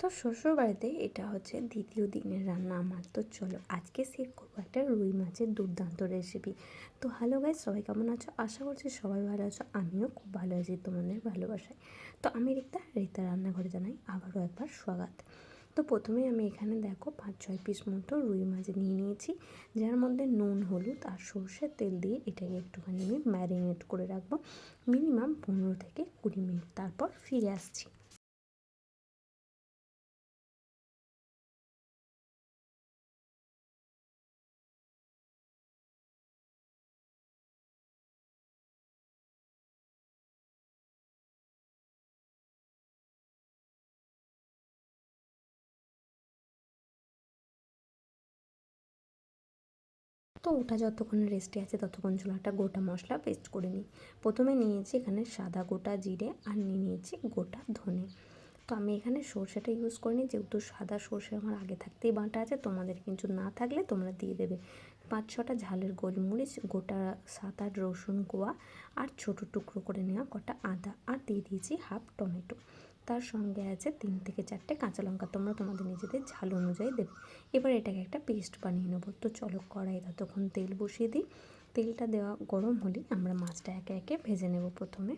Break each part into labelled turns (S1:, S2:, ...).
S1: তো শ্বশুর বাড়িতে এটা হচ্ছে দ্বিতীয় দিনের রান্না আমার। তো চলো আজকে শেয়ার করব একটা রুই মাছের দুর্দান্ত রেসিপি তো হ্যালো গাইজ সবাই কেমন আছো? আশা করছি সবাই ভালো আছো। আমিও খুব ভালো আছি তোমাদের ভালোবাসায়। তো আমি রিক্তা রিক্তা রান্নাঘরে জানাই আবারও একবার স্বাগত। তো প্রথমেই আমি এখানে দেখো পাঁচ ছয় পিস মতো রুই মাছ নিয়ে নিয়েছি। যার মধ্যে নুন, হলুদ আর সর্ষের তেল দিয়ে এটাকে একটুখানি আমি ম্যারিনেট করে রাখব। মিনিমাম পনেরো থেকে কুড়ি মিনিট তারপর ফিরে আসছি। তো ওটা যতক্ষণ রেস্টে আছে ততক্ষণ চলো একটা গোটা মশলা পেস্ট করে নিই। প্রথমে নিয়েছি এখানে সাদা গোটা জিরে আর নিয়ে নিয়েছি গোটা ধনে। তো আমি এখানে সর্ষেটা ইউজ করিনি যেহেতু সাদা সর্ষে আমার আগে থাকতেই বাঁটা আছে, তোমাদের কিন্তু না থাকলে তোমরা দিয়ে দেবে। পাঁচ ছটা ঝালের গোলমরিচ, গোটা সাত আট রসুন কোয়া আর ছোটো টুকরো করে নেওয়া কটা আদা। আর দিয়ে দিয়েছি হাফ টমেটো তার সঙ্গে আছে তিন থেকে চারটে কাঁচা লঙ্কা। তোমরা তোমাদের নিজেদের ঝাল অনুযায়ী দেবে। এবার এটাকে একটা পেস্ট বানিয়ে নেব। তো চলো কড়াই ততক্ষণ তেল বসিয়ে দিই। তেলটা দেওয়া গরম হলেই আমরা মাছটা একে একে ভেজে নেব প্রথমে।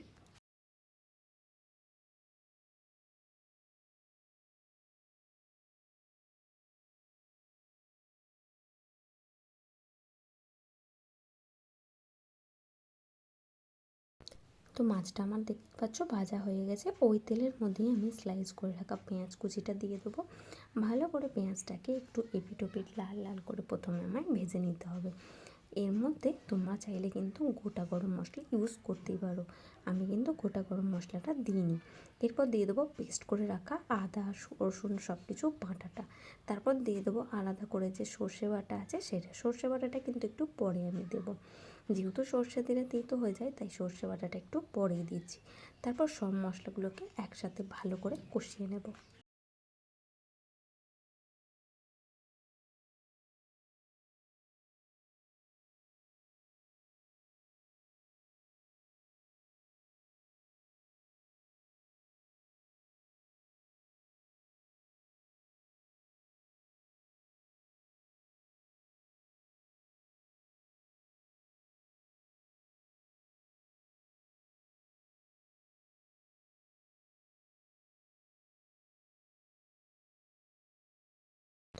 S1: তো মাছটা আমার দেখতে পাচ্ছ ভাজা হয়ে গেছে। ওই তেলের মধ্যেই আমি স্লাইস করে রাখা পেঁয়াজ কুচিটা দিয়ে দেবো। ভালো করে পেঁয়াজটাকে একটু এপিট ওপিট লাল লাল করে প্রথমে আমায় ভেজে নিতে হবে। এর মধ্যে তোমরা চাইলে কিন্তু গোটা গরম মশলা ইউজ করতেই পারো। আমি কিন্তু গোটা গরম মশলাটা দিইনি। এরপর দিয়ে দেবো পেস্ট করে রাখা আদা, রসুন সব কিছু বাটাটা। তারপর দিয়ে দেবো আলাদা করে যে সর্ষে বাটা আছে সেটা। সর্ষে বাটাটা কিন্তু একটু পরে আমি দেবো। যেহেতু সর্ষে দিলে তেতো হয়ে যায়, তাই সর্ষে বাটাটা একটু পরেই দিচ্ছি। তারপর সব মশলাগুলোকে একসাথে ভালো করে কষিয়ে নেব।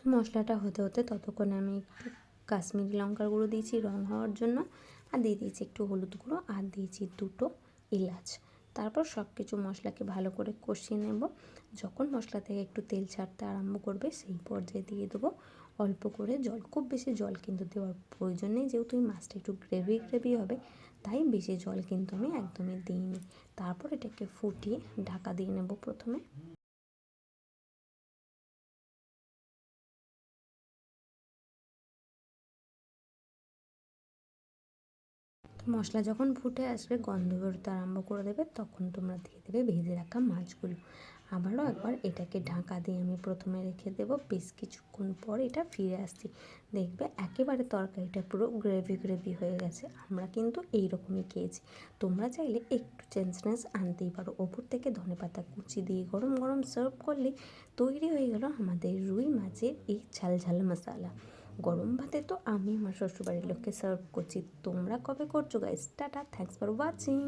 S1: মশলাটা হতে হতে ততক্ষণে আমি একটু কাশ্মীরি লঙ্কার গুঁড়ো দিয়েছি রঙ হওয়ার জন্য। আর দিয়ে দিয়েছি একটু হলুদ গুঁড়ো আর দিয়েছি দুটো এলাচ। তারপর সব কিছু মশলাকে ভালো করে কষিয়ে নেব। যখন মশলা থেকে একটু তেল ছাড়তে আরম্ভ করবে সেই পর্যায়ে দিয়ে দেবো অল্প করে জল। খুব বেশি জল কিন্তু দেওয়ার প্রয়োজন নেই। যেহেতু এই মাছটা একটু গ্রেভি গ্রেভি হবে, তাই বেশি জল কিন্তু আমি একদমই দিইনি। তারপর এটাকে ফুটিয়ে ঢাকা দিয়ে নেব প্রথমে। মশলা যখন ফুটে আসবে, গন্ধ বেরোতে আরম্ভ করে দেবে, তখন তোমরা দিয়ে দেবে ভেজে রাখা মাছগুলো। আবারও একবার এটাকে ঢাকা দিয়ে আমি প্রথমে রেখে দেবো। বেশ কিছুক্ষণ পর এটা ফিরে আসছি। দেখবে একেবারে তরকারিটা পুরো গ্রেভি গ্রেভি হয়ে গেছে। আমরা কিন্তু এই রকমই খেয়েছি। তোমরা চাইলে একটু চেঞ্জনেস আনতেই পারো। ওপর থেকে ধনে পাতা কুচি দিয়ে গরম গরম সার্ভ করলে তৈরি হয়ে গেল আমাদের রুই মাছের এই ঝাল ঝাল মশালা। গরম ভাতে তো আমি আমার শ্বশুরবাড়ির লোককে সার্ভ করছি। তোমরা কবে করছ guys tata thanks for watching